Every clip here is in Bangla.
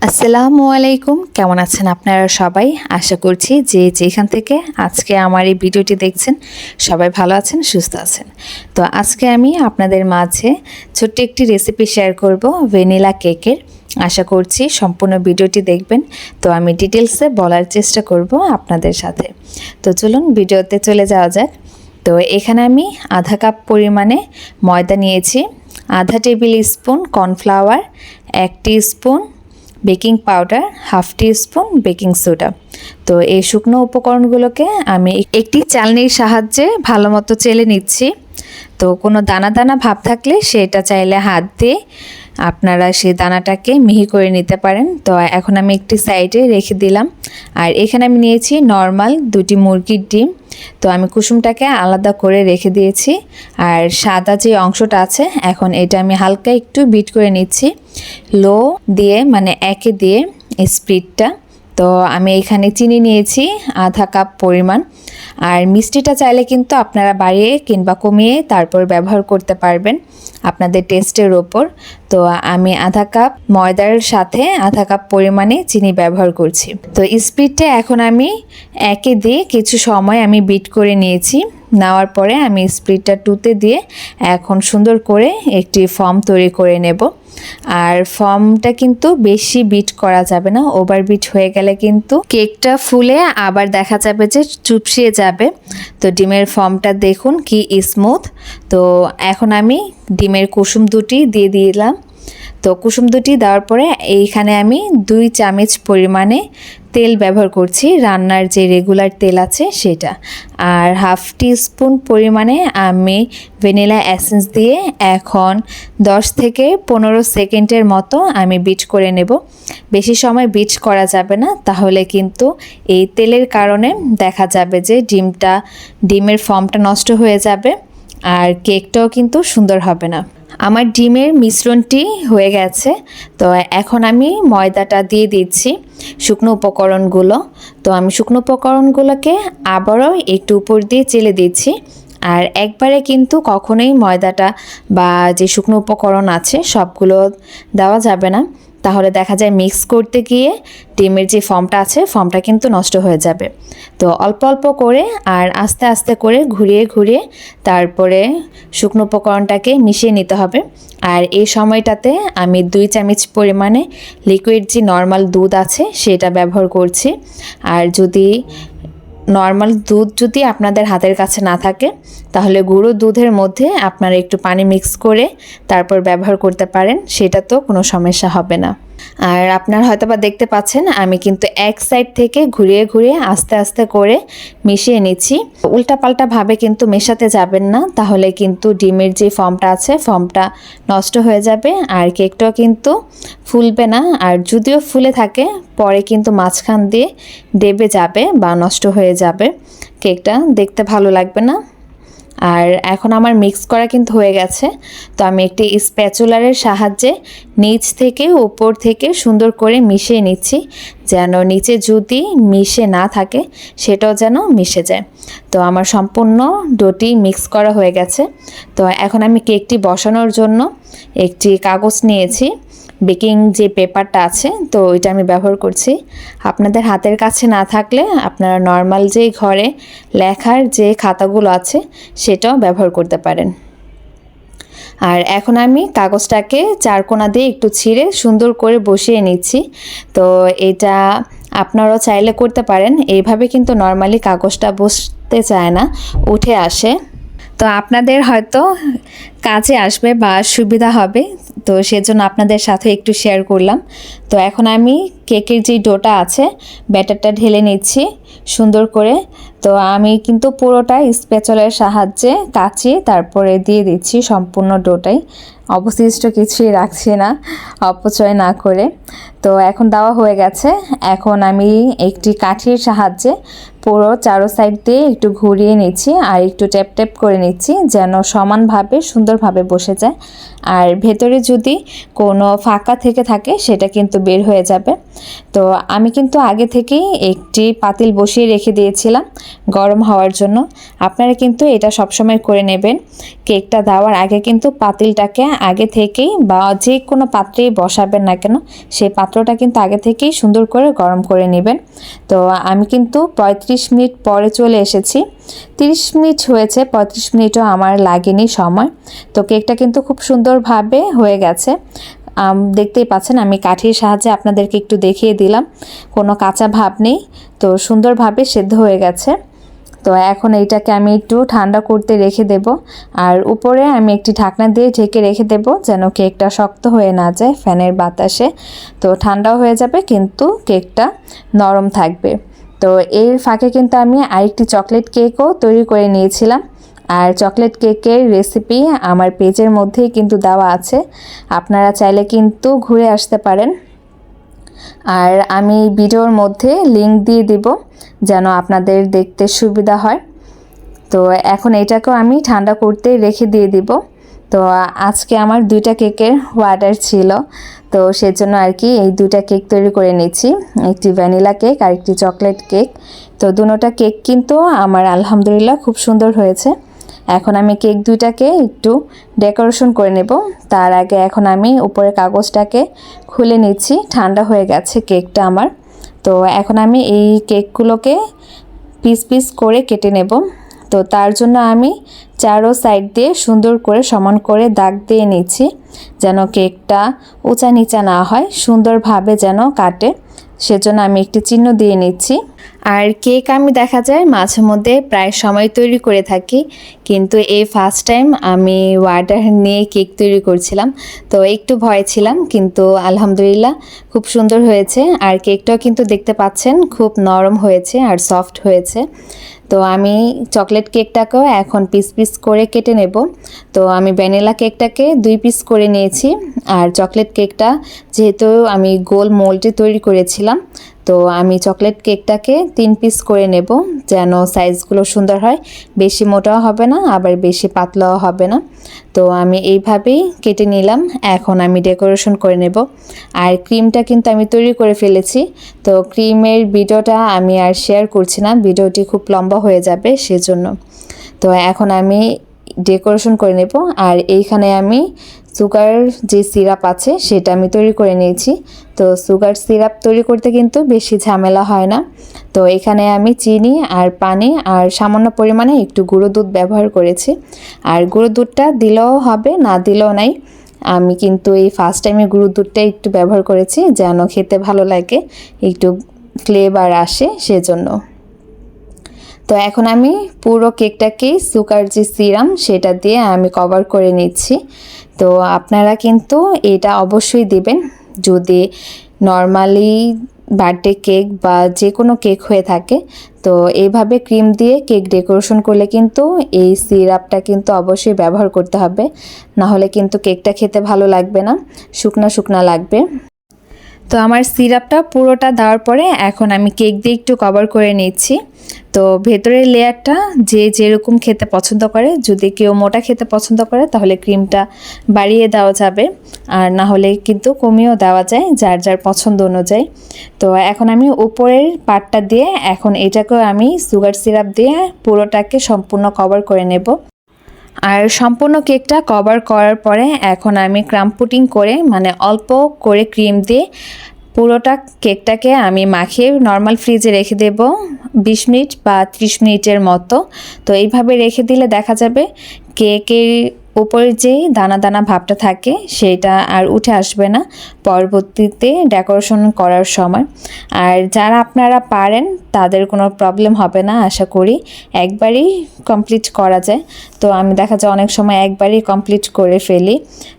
আসসালামু আলাইকুম। কেমন আছেন আপনারা সবাই? আশা করছি যে যেখান থেকে আজকে আমার এই ভিডিওটি দেখছেন, সবাই ভালো আছেন, সুস্থ আছেন। তো আজকে আমি আপনাদের মাঝে ছোট্ট একটি রেসিপি শেয়ার করব ভ্যানিলা কেকের আশা করছি সম্পূর্ণ ভিডিওটি দেখবেন। তো আমি ডিটেলসে বলার চেষ্টা করব আপনাদের সাথে। তো চলুন ভিডিওতে চলে যাওয়া যাক। তো এখানে আমি আধা কাপ পরিমাণে ময়দা নিয়েছি, আধা টেবিল স্পুন কর্নফ্লাওয়ার, এক spoon baking powder half teaspoon baking soda. তো এই শুকনো উপকরণগুলোকে আমি একটি চালনির সাহায্যে ভালো মতো চেলে নিচ্ছি। তো কোনো দানা দানা ভাব থাকলে সেটা চাইলে হাত দিয়ে আপনারা সেই দানাটাকে মিহি করে নিতে পারেন। তো এখন আমি একটি সাইডে রেখে দিলাম। আর এখানে আমি নিয়েছি নর্মাল দুটি মুরগির ডিম। তো আমি কুসুমটাকে আলাদা করে রেখে দিয়েছি। আর সাদা যে অংশটা আছে, এখন এটা আমি হালকা একটু বিট করে নিচ্ছি। লো দিয়ে মানে একে দিয়ে স্পিডটা তো আমি এখানে চিনি নিয়েছি, আধা কাপ পরিমাণ। আর মিষ্টিটা চাইলে কিন্তু আপনারা বাড়িয়ে কিংবা কমিয়ে তারপর ব্যবহার করতে পারবেন। আপনাদের টেস্টের ওপর। তো আমি আধা কাপ ময়দার সাথে আধা কাপ পরিমাণে চিনি ব্যবহার করছি। তো স্পিডটা এখন আমি একে দিয়ে কিছু সময় আমি বিট করে নিয়েছি। নেওয়ার পরে আমি স্পিডটা টুতে দিয়ে এখন সুন্দর করে একটি ফর্ম তৈরি করে নেব। আর ফর্মটা কিন্তু বেশি বিট করা যাবে না, ওভার বিট হয়ে গেলে কিন্তু কেকটা ফুলে আবার দেখা যাবে যে চুপসিয়ে যাবে। তো ডিমের ফর্মটা দেখুন কি স্মুথ তো এখন আমি ডিমের কুসুম দুটি দিয়ে দিলাম। তো কুসুম দুটি দেওয়ার পরে এইখানে আমি দুই চামচ পরিমাণে তেল ব্যবহার করছি, রান্নার যে রেগুলার তেল আছে সেটা। আর হাফ টি স্পুন পরিমাণে আমি ভ্যানিলা অ্যাসেন্স দিয়ে এখন 10 থেকে পনেরো সেকেন্ডের মতো আমি বিট করে নেব। বেশি সময় বিট করা যাবে না, তাহলে কিন্তু এই তেলের কারণে দেখা যাবে যে ডিমটা, ডিমের ফর্মটা নষ্ট হয়ে যাবে। আর কেকটাও কিন্তু সুন্দর হবে না। আমার ডিমের মিশ্রণটি হয়ে গেছে, তো এখন আমি ময়দাটা দিয়ে দিচ্ছি শুকনো উপকরণগুলো। তো আমি শুকনো উপকরণগুলোকে আবারও একটু উপর দিয়ে চেলে দিচ্ছি। আর একবারে কিন্তু কখনোই ময়দাটা বা যে শুকনো উপকরণ আছে, সবগুলো দেওয়া যাবে না। তাহলে দেখা যায় মিক্স করতে গিয়ে ডিমের যে ফর্মটা আছে ফর্মটা কিন্তু নষ্ট হয়ে যাবে। তো অল্প অল্প করে আর আস্তে আস্তে করে ঘুরিয়ে ঘুরিয়ে তারপরে শুকনো উপকরণটাকে মিশিয়ে নিতে হবে। আর এই সময়টাতে আমি দুই চামচ পরিমাণে লিকুইড যে নর্মাল দুধ আছে, সেটা ব্যবহার করছি। আর যদি নর্মাল দুধ যদি আপনাদের হাতের কাছে না থাকে, তাহলে গুঁড়ো দুধের মধ্যে আপনারা একটু পানি মিক্স করে তারপর ব্যবহার করতে পারেন, সেটা তো কোনো সমস্যা হবে না। আর আপনার হয়তো বা দেখতে পাচ্ছেন, আমি কিন্তু এক সাইড থেকে ঘুরিয়ে ঘুরিয়ে আস্তে আস্তে করে মিশিয়ে নিচ্ছি। উল্টাপাল্টা ভাবে কিন্তু মেশাতে যাবেন না, তাহলে কিন্তু ডিমের যে ফর্মটা আছে, ফর্মটা নষ্ট হয়ে যাবে আর কেকটাও কিন্তু ফুলবে না। আর যদিও ফুলে থাকে, পরে কিন্তু মাঝখান দিয়ে দেবে যাবে বা নষ্ট হয়ে যাবে। কেকটা দেখতে ভালো লাগবে না। আর এখন আমার মিক্স করা কিন্তু হয়ে গেছে। তো আমি একটি স্প্যাচুলারের সাহায্যে নিচ থেকে ওপর থেকে সুন্দর করে মিশিয়ে নিচ্ছি, যেন নিচে যদি মিশে না থাকে, সেটাও যেন মিশে যায়। তো আমার সম্পূর্ণ ডোটি মিক্স করা হয়ে গেছে। তো এখন আমি কেকটি বসানোর জন্য একটি কাগজ নিয়েছি। বেকিং যে পেপারটা আছে, তো ওইটা আমি ব্যবহার করছি। আপনাদের হাতের কাছে না থাকলে আপনারা নর্মাল যে ঘরে লেখার যে খাতাগুলো আছে, সেটাও ব্যবহার করতে পারেন। আর এখন আমি কাগজটাকে চারকোনা দিয়ে একটু ছিঁড়ে সুন্দর করে বসিয়ে নিচ্ছি। তো এটা আপনারাও চাইলে করতে পারেন। এইভাবে কিন্তু নর্মালি কাগজটা বসতে চায় না, উঠে আসে। তো আপনাদের হয়তো কাজে আসবে বা সুবিধা হবে, তো সেজন্য আপনাদের সাথে একটু শেয়ার করলাম। তো এখন আমি কেকের যে ডোটা আছে, ব্যাটারটা ঢেলে নিচ্ছি সুন্দর করে। তো আমি কিন্তু পুরোটা স্পেচলের সাহায্যে কাচিয়ে তারপরে দিয়ে দিচ্ছি সম্পূর্ণ ডোটাই। অবশিষ্ট কিছুই রাখছি না, অপচয় না করে। তো এখন দেওয়া হয়ে গেছে। এখন আমি একটি কাঠির সাহায্যে পুরো চারো সাইড দিয়ে একটু ঘুরিয়ে নিচ্ছি আর একটু ট্যাপ ট্যাপ করে নিচ্ছি যেন সমানভাবে, সুন্দরভাবে বসে যায়। আর ভেতরে যদি কোনো ফাঁকা থেকে থাকে, সেটা কিন্তু বের হয়ে যাবে। তো আমি কিন্তু আগে থেকেই একটি পাতিল বসিয়ে রেখে দিয়েছিলাম গরম হওয়ার জন্য। আপনারা কিন্তু এটা সবসময় করে নেবেন। কেকটা দেওয়ার আগে কিন্তু পাতিলটাকে আগে থেকেই বা যে কোনো পাত্রেই বসাবেন না কেন সেই পাত্রটা কিন্তু আগে থেকেই সুন্দর করে গরম করে নেবেন। তো আমি কিন্তু পঁয়ত্রিশ মিনিট পরে চলে এসেছি। তিরিশ মিনিট হয়েছে, পঁয়ত্রিশ মিনিটও আমার লাগেনি সময়। তো কেকটা কিন্তু খুব সুন্দরভাবে হয়ে গেছে। দেখতেই পাচ্ছেন আমি কাঠির সাহায্যে আপনাদেরকে একটু দেখিয়ে দিলাম। কোনো কাঁচা ভাব নেই, তো সুন্দরভাবে সেদ্ধ হয়ে গেছে। তো এখন এইটাকে আমি একটু ঠান্ডা করতে রেখে দেব। আর উপরে আমি একটি ঢাকনা দিয়ে ঢেকে রেখে দেব যেন কেকটা শক্ত হয়ে না যায় ফ্যানের বাতাসে। তো ঠান্ডাও হয়ে যাবে, কিন্তু কেকটা নরম থাকবে। তো এর ফাঁকে কিন্তু আমি আরেকটি চকলেট কেকও তৈরি করে নিয়েছিলাম। আর চকলেট কেকের রেসিপি আমার পেজের মধ্যেই কিন্তু দেওয়া আছে। আপনারা চাইলে কিন্তু ঘুরে আসতে পারেন। আর আমি ভিডিওর মধ্যে লিংক দিয়ে দিব যেন আপনাদের দেখতে সুবিধা হয়। তো এখন এটাকেও আমি ঠান্ডা করতে রেখে দিয়ে দিব। তো আজকে আমার দুইটা কেকের অর্ডার ছিল। তো সেজন্য আর কি এই দুইটা কেক তৈরি করে নিচ্ছি একটি ভ্যানিলা কেক আর একটি চকলেট কেক। তো দুটোটা কেক কিন্তু আমার আলহামদুলিল্লাহ খুব সুন্দর হয়েছে। এখন আমি কেক দুইটাকে একটু ডেকোরেশন করে নেব। তার আগে এখন আমি উপরের কাগজটাকে খুলে নিচ্ছি। ঠান্ডা হয়ে গেছে কেকটা আমার। তো এখন আমি এই কেকগুলোকে পিস পিস করে কেটে নেব। তো তার জন্য আমি চারো সাইড দিয়ে সুন্দর করে সমান করে দাগ দিয়ে নিচ্ছি, যেন কেকটা উঁচা নিচা না হয়, সুন্দরভাবে যেন কাটে। সেজন্য আমি একটি চিহ্ন দিয়ে নিচ্ছি। আর কেক আমি দেখা যায় মাঝে মধ্যে প্রায় সময় তৈরি করে থাকি, কিন্তু এই ফার্স্ট টাইম আমি ওয়াটার নিয়ে কেক তৈরি করছিলাম। তো একটু ভয় ছিলাম, কিন্তু আলহামদুলিল্লাহ খুব সুন্দর হয়েছে। আর কেকটাও কিন্তু দেখতে পাচ্ছেন, খুব নরম হয়েছে আর সফট হয়েছে। তো আমি চকলেট কেকটাকেও এখন পিস পিস করে কেটে নেব। তো আমি ভ্যানিলা কেকটাকে দুই পিস করে নিয়েছি। আর চকলেট কেকটা যেহেতু আমি গোল মোল্ডে তৈরি করেছিলাম তো আমি চকলেট কেকটাকে তিন পিস করে নেব যেন সাইজগুলো সুন্দর হয়। বেশি মোটাও হবে না, আবার বেশি পাতলাও হবে না। তো আমি এইভাবেই কেটে নিলাম, এখন আমি ডেকোরেশন করে নেব। আর ক্রিমটা কিন্তু আমি তৈরি করে ফেলেছি, তো ক্রিমের ভিডিওটা আমি আর শেয়ার করছি না, ভিডিওটি খুব লম্বা হয়ে যাবে সেজন্য। তো এখন আমি ডেকোরেশন করে নেব, আর এইখানে আমি সুগার যে সিরাপ আছে সেটা আমি তৈরি করে নিয়েছি। তো সুগার সিরাপ তৈরি করতে কিন্তু বেশি ঝামেলা হয় না। তো এখানে আমি চিনি আর পানি আর সামান্য পরিমাণে একটু গুঁড়ো দুধ ব্যবহার করেছি। আর গুঁড়ো দুধটা দিলেও হবে, না দিলেও নাই। আমি কিন্তু এই ফার্স্ট টাইমে গুঁড়ো দুধটা একটু ব্যবহার করেছি, যেন খেতে ভালো লাগে, একটু ফ্লেভার আসে সেজন্য। তো এখন আমি পুরো কেকটাকে সুগার যে সিরাম সেটা দিয়ে আমি কভার করে নিচ্ছি। তো আপনারা কিন্তু এটা অবশ্যই দেবেন। যদি নর্মালি বার্থডে কেক বা যে কোনো কেক হয়ে থাকে, তো এইভাবে ক্রিম দিয়ে কেক ডেকোরেশন করলে কিন্তু এই সিরাপটা কিন্তু অবশ্যই ব্যবহার করতে হবে। না হলে কিন্তু কেকটা খেতে ভালো লাগবে না, শুকনা শুকনা লাগবে। তো আমার সিরাপটা পুরোটা দেওয়ার পরে এখন আমি কেক দিয়ে একটু কভার করে নিচ্ছি। তো ভেতরের লেয়ারটা যে যেরকম খেতে পছন্দ করে, যদি কেউ মোটা খেতে পছন্দ করে, তাহলে ক্রিমটা বাড়িয়ে দেওয়া যাবে। আর না হলে কিন্তু কমিয়েও দেওয়া যায় যার যার পছন্দ অনুযায়ী। তো এখন আমি উপরের পাটটা দিয়ে এখন এটাকেও আমি সুগার সিরাপ দিয়ে পুরোটাকে সম্পূর্ণ কভার করে নেব। আর সম্পূর্ণ কেকটা কভার করার পরে এখন আমি ক্রাম পুটিং করে মানে অল্প করে ক্রিম দিয়ে পুরোটা কেকটাকে আমি মাখিয়ে নর্মাল ফ্রিজে রেখে দেব বিশ মিনিট বা ত্রিশ মিনিটের মতো। তো এইভাবে রেখে দিলে দেখা যাবে কেকের উপরে যেই দানা দানা ভাবটা থাকে, সেটা আর উঠে আসবে না পরবর্তীতে ডেকোরেশন করার সময়। আর যারা আপনারা পারেন, তাদের কোনো প্রবলেম হবে না, আশা করি। একবারই কমপ্লিট করা যায়। তো আমি দেখা যায় অনেক সময় একবারই কমপ্লিট করে ফেলি।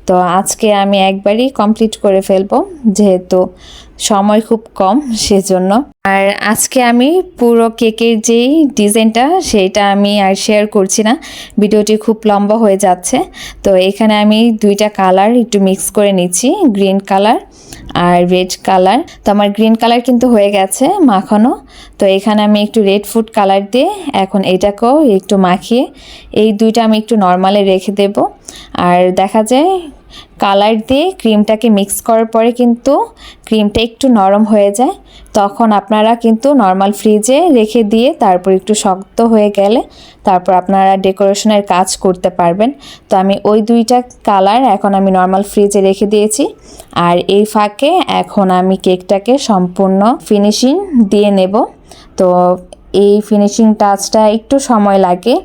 তো আজকে আমি একবারই কমপ্লিট করে ফেলব, যেহেতু সময় খুব কম সেজন্য। আর আজকে আমি পুরো কেকের যেই ডিজাইনটা, সেটা আমি আর শেয়ার করছি না। ভিডিওটি খুব লম্বা হয়ে যাচ্ছে। তো এখানে আমি দুইটা কালার একটু মিক্স করে নিচ্ছি গ্রিন কালার আর রেড কালার তো আমার গ্রিন কালার কিন্তু হয়ে গেছে মাখানো। তো এখানে আমি একটু রেড ফুড কালার দিয়ে এখন এটাকেও একটু মাখিয়ে, এই দুইটা আমি একটু নর্মালে রেখে দেব। আর দেখা যায় কালার দিয়ে ক্রিমটাকে মিক্স করার পরে কিন্তু ক্রিমটা একটু নরম হয়ে যায়। তখন আপনারা কিন্তু নর্মাল ফ্রিজে রেখে দিয়ে তারপর একটু শক্ত হয়ে গেলে তারপর আপনারা ডেকোরেশনের কাজ করতে পারবেন। তো আমি ওই দুইটা কালার এখন আমি নর্মাল ফ্রিজে রেখে দিয়েছি। আর এই ফাঁকে এখন আমি কেকটাকে সম্পূর্ণ ফিনিশিং দিয়ে নেব। তো এই ফিনিশিং টাচটা একটু সময় লাগে।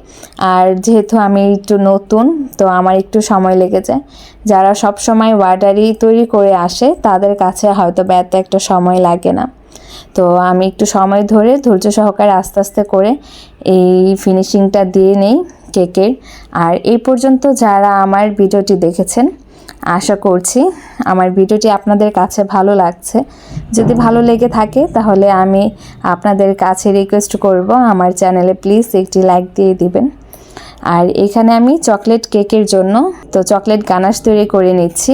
আর যেহেতু আমি একটু নতুন, তো আমার একটু সময় লেগে যায় যারা সব সময় ওয়ার্ডারি তৈরি করে আসে, তাদের কাছে হয়তো বা এত একটা সময় লাগে না। তো আমি একটু সময় ধরে ধৈর্য সহকারে আস্তে আস্তে করে এই ফিনিশিংটা দিয়ে নেই কেকের আর এই পর্যন্ত যারা আমার ভিডিওটি দেখেছেন আশা করছি আমার ভিডিওটি আপনাদের কাছে ভালো লাগছে। যদি ভালো লেগে থাকে তাহলে আমি আপনাদের কাছে রিকোয়েস্ট করব, আমার চ্যানেলে প্লিজ একটি লাইক দিয়ে দিবেন। আর এখানে আমি চকলেট কেকের জন্য তো চকলেট গানাশ তৈরি করে নিচ্ছি।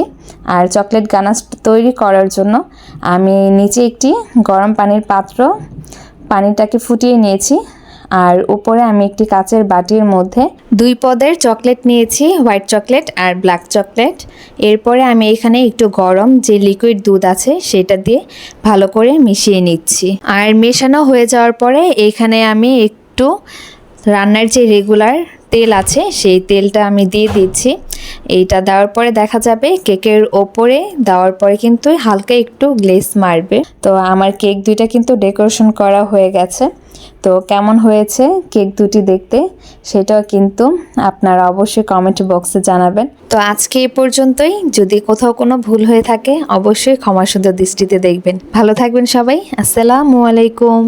আর চকলেট গানাশ তৈরি করার জন্য আমি নিচে একটি গরম পানির পাত্র, পানিটাকে ফুটিয়ে নিয়েছি। আর উপরে আমি একটি কাচের বাটির মধ্যে দুই পদের চকলেট নিয়েছি, হোয়াইট চকলেট আর ব্ল্যাক চকলেট। এরপরে আমি এখানে একটু গরম যে লিকুইড দুধ আছে সেটা দিয়ে ভালো করে মিশিয়ে নিচ্ছি। আর মেশানো হয়ে যাওয়ার পরে এখানে আমি একটু রান্নার যে রেগুলার তেল আছে, সেই তেলটা আমি দিয়ে দিচ্ছি। এইটা দেওয়ার পরে দেখা যাবে কেকের ওপরে, দেওয়ার পরে কিন্তু হালকা একটু গ্লেস মারবে। তো আমার কেক দুইটা কিন্তু ডেকোরেশন করা হয়ে গেছে। তো কেমন হয়েছে কেক দুটি দেখতে, সেটাও কিন্তু আপনারা অবশ্যই কমেন্ট বক্সে জানাবেন। তো আজকে এই পর্যন্তই। যদি কোথাও কোনো ভুল হয়ে থাকে, অবশ্যই ক্ষমা সুন্দর দৃষ্টিতে দেখবেন। ভালো থাকবেন সবাই। আসসালামু আলাইকুম।